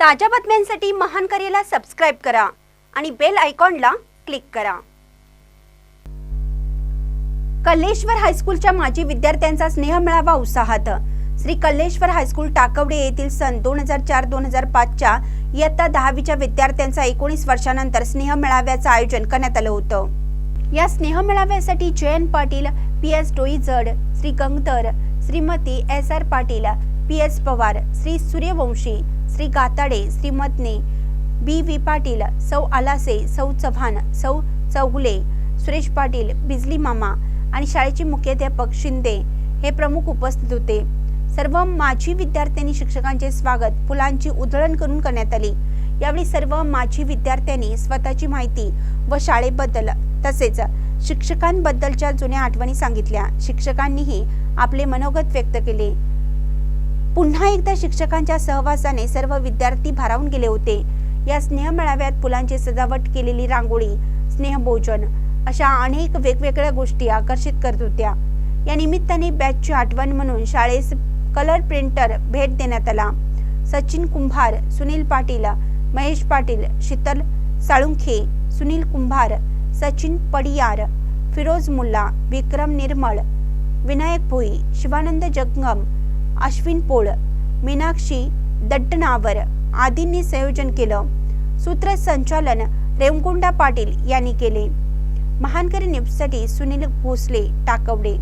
ताज्या बातम्यांसाठी महान करेला सबस्क्राईब करा आणि बेल आयकॉनला क्लिक करा. कल्लेश्वर हायस्कूलच्या माजी विद्यार्थ्यांचा स्नेह मिळावा उत्साहात. श्री कल्लेश्वर हायस्कूल टाकवडे येथील सन दोन हजार चार दोन हजार पाचच्या इयत्ता दहावीच्या विद्यार्थ्यांचा एकोणीस वर्षानंतर स्नेह मेळाव्याचं आयोजन करण्यात आलं होतं. या स्नेह मेळाव्यासाठी Jayant Patil P S Doijad Shri Gangadhar Shrimati S R Patil P S Pawar Shri Suryavanshi Shri Gatade श्रीमतने B. V. Patil सौ आलासे सौ चव्हाण सौ चौगुले सुरेश पाटील बिजली मामा आणि शाळेचे मुख्याध्यापक शिंदे हे प्रमुख उपस्थित होते. सर्व माजी विद्यार्थ्यांनी शिक्षकांचे स्वागत फुलांची उधळण करून करण्यात आली. यावेळी सर्व माजी विद्यार्थ्यांनी स्वतःची माहिती व शाळेबद्दल तसेच शिक्षकांबद्दलच्या जुन्या आठवणी सांगितल्या. शिक्षकांनीही आपले मनोगत व्यक्त केले. पुन्हा एकदा शिक्षकांच्या सहवासाने सर्व विद्यार्थी भारावून गेले होते. या स्नेह मेळाव्यात फुलांची सजावट केलेली रांगोळी स्नेहभोजन अशा अनेक वेगवेगळ्या गोष्टी आकर्षित करत होत्या. या निमित्ताने बॅचची आठवण म्हणून शाळेस कलर प्रिंटर भेट देण्यात आला. सचिन कुंभार सुनील पाटील महेश पाटील शीतल साळुंखे सुनील कुंभार सचिन पडियार फिरोज मुल्ला विक्रम निर्मळ विनायक भोई शिवानंद जगम अश्विन पोळ मीनाक्षी दट्टनावर आदींनी संयोजन केलं. सूत्रसंचालन रेवकुंडा पाटील यांनी केले. महानकरी न्यूजसाठी सुनील भोसले टाकवडे